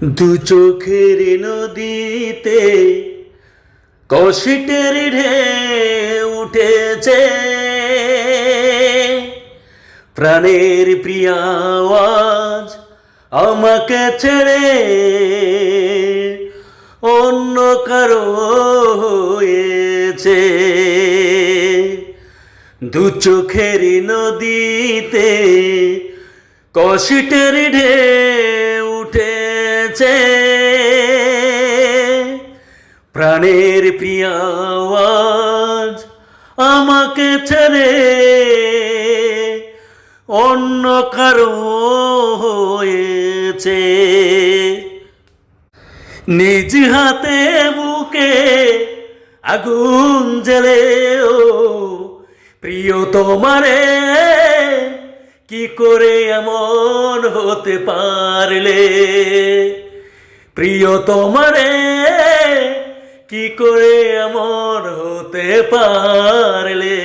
দু চোখের নদীতে কষিটের ঢে উঠেছে। প্রাণের প্রিয়াওয়াজ আমাকে ছেড়ে অন্য কারও হয়েছে। দু চোখের নদীতে কষিটের ঢে উঠেছে প্রাণের প্রিয়াওয়াজ আমাকে ছেড়ে অন্য কারও হয়েছে। নিজ হাতে বুকে আগুন জ্বেলে ও প্রিয় তোমারে কি করে এমন হতে পারলে? প্রিয় তোমারে কি করে আমার হতে পারলে?